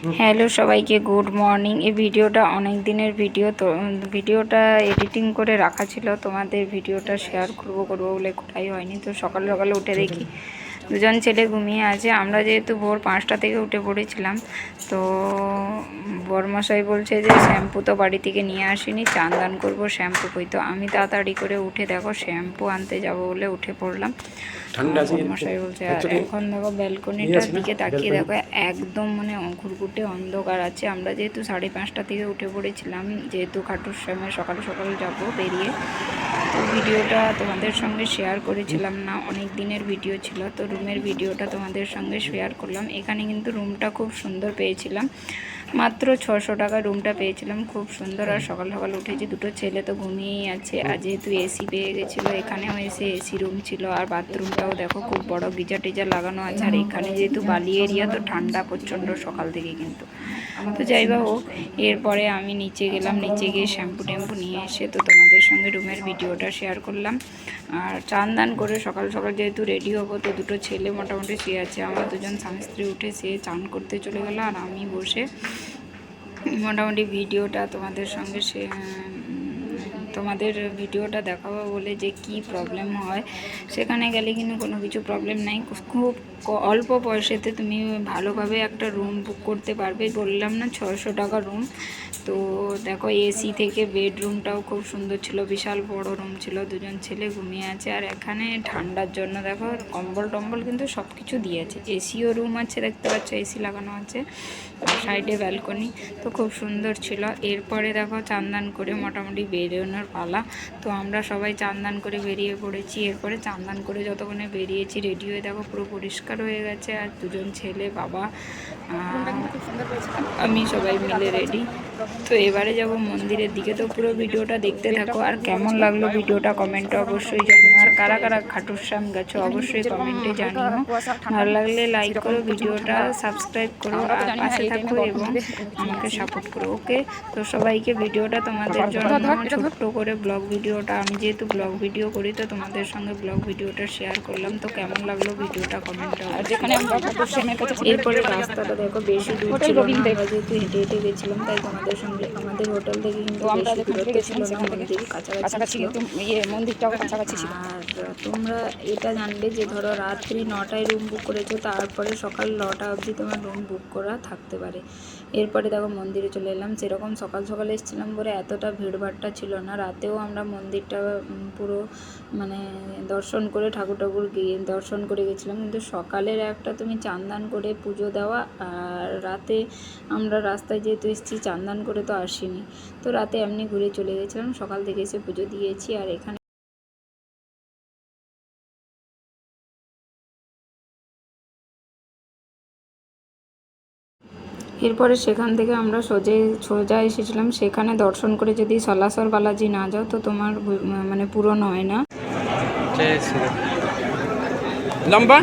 Hello সবাইকে, good morning. এই ভিডিওটা অনেক দিনের ভিডিও, তো ভিডিওটা এডিটিং করে রাখা ছিল। তোমাদের ভিডিওটা শেয়ার করব করব বলে কোথায় হয়নি। তো সকাল সকালে উঠে দেখি দুজন ছেলে ঘুমিয়ে আছে। আমরা যেহেতু ভোর পাঁচটা থেকে উঠে পড়েছিলাম, তো বরমশাই বলছে যে শ্যাম্পু তো বাড়ি থেকে নিয়ে আসিনি, চান দান করব, শ্যাম্পু কই? তো আমি তাড়াতাড়ি করে উঠে দেখো, শ্যাম্পু আনতে যাব বলে উঠে পড়লাম। ঠান্ডা মশাই বলছে আর এখন দেখো ব্যালকনিটার দিকে তাকিয়ে দেখো একদম মানে ঘুরঘুটে অন্ধকার আছে। আমরা যেহেতু সাড়ে পাঁচটা থেকে উঠে পড়েছিলাম যেহেতু খাটুর সময় সকাল সকাল যাব বেরিয়ে তো ভিডিওটা তোমাদের সঙ্গে শেয়ার করেছিলাম না অনেক দিনের ভিডিও ছিল তো রুমের ভিডিওটা তোমাদের সঙ্গে শেয়ার করলাম। এখানে কিন্তু রুমটা খুব সুন্দর পেয়েছিলাম। মাত্র ছশো টাকা রুমটা পেয়েছিলাম, খুব সুন্দর। আর সকাল সকাল উঠেছি, দুটো ছেলে তো ঘুমিয়েই আছে। আর যেহেতু এসি পেয়ে গেছিল, এখানেও এসে এসি রুম ছিল। আর বাথরুমটাও দেখো, খুব বড় গিজার টিজার লাগানো আছে। আর এখানে যেহেতু বালি এরিয়া তো ঠান্ডা প্রচণ্ড সকাল থেকে কিন্তু। তো যাই বা হোক, এরপরে আমি নিচে গেলাম। নিচে গিয়ে শ্যাম্পু ট্যাম্পু নিয়ে এসে তো তোমাদের সঙ্গে রুমের ভিডিওটা শেয়ার করলাম। আর চান দান করে সকাল সকাল যেহেতু রেডি হব, তো দুটো ছেলে মোটামুটি শুয়ে আছে। আমার দুজন স্বামী স্ত্রী উঠে সে চান করতে চলে গেলো। আর আমি বসে মোটামুটি ভিডিওটা তোমাদের সঙ্গে সে তোমাদের ভিডিওটা দেখাবো বলে যে কি প্রবলেম হয়। সেখানে গেলে কিন্তু কোনো কিছু প্রবলেম নাই। খুব অল্প পয়সাতে তুমি ভালোভাবে একটা রুম বুক করতে পারবে। বললাম না ছশো টাকা রুম তো দেখো এসি থেকে বেডরুমটাও খুব সুন্দর ছিল। বিশাল বড় রুম ছিল। দুজন ছেলে ঘুমিয়ে আছে। আর এখানে ঠান্ডার জন্য দেখো, কম্বল টম্বল কিন্তু সব কিছু দিয়েছে এসিও রুম আছে, দেখতে পাচ্ছ এসি লাগানো আছে। সাইডে ব্যালকনি তো খুব সুন্দর ছিল। এরপরে দেখো চান্দান করে মোটামুটি বেরোনোর পালা। তো আমরা সবাই চান্দান করে বেরিয়ে পড়েছি। এরপরে চান্দান করে যতক্ষণে বেরিয়েছি রেডি হয়ে দেখো পুরো পরিষ্কার হয়ে গেছে। আর দুজন ছেলে বাবা আমি সবাই মিলে রেডি তো এবারে যাব মন্দিরের দিকে। তো পুরো ভিডিওটা দেখতে থাকো। আর কেমন লাগল ভিডিওটা কমেন্টে অবশ্যই জানিও। কারা কারা খাটুর শ্যাম গেছো অবশ্যই কমেন্টে জানিও। ভালো লাগলে লাইক করো ভিডিওটা সাবস্ক্রাইব করো আর পাশে থাকো এবং আমাকে সাপোর্ট করো ওকে তো সবাইকে ভিডিওটা তোমাদের জন্য ছোট্ট করে ব্লগ ভিডিওটা আমি যেহেতু ব্লগ ভিডিও করি তো তোমাদের সঙ্গে ব্লগ ভিডিওটা শেয়ার করলাম। তো কেমন লাগল ভিডিওটা কমেন্টে আর যেখানে আমরা এরপরে রাস্তাটা দেখো বেশি দূর ছিল আমরা যেহেতু হেঁটে হেঁটে গেছিলাম তাই তোমাদের সঙ্গে আমাদের হোটেল থেকে কিন্তু আমরা বেশি দূরত্ব ছিল গেছিলাম না সেখান থেকে মন্দির কাছাকাছি কাছাকাছি কিন্তু ইয়ে মন্দিরটাও কাছাকাছি ছিল। আর তোমরা এটা জানবে যে ধরো রাত্রি নটায় রুম বুক করেছ, তারপরে সকাল নটা অবধি তোমার রুম বুক করা থাকতে পারে। এরপরে দেখো মন্দিরে চলে এলাম, সেরকম সকাল সকাল এসেছিলাম বলে এতটা ভিড়ভাড়টা ছিল না। রাতেও আমরা মন্দিরটা পুরো মানে দর্শন করে ঠাকুর ঠাকুর গিয়ে দর্শন করে গেছিলাম। কিন্তু সকালের একটা তুমি চান্দান করে পুজো দেওয়া, আর রাতে আমরা রাস্তায় যেহেতু এসেছি, চান্দান করে তো আসিনি। তো রাতে এমনি ঘুরে চলে গেছিলাম, সকাল থেকে এসে পুজো দিয়েছি, আর এখানে এরপরে সেখান থেকে আমরা সোজে সোজা এসেছিলাম। সেখানে দর্শন করে যদি সলাসর বালাজি না যাও, তো তোমার মানে পূরণ হয় না? লম্বা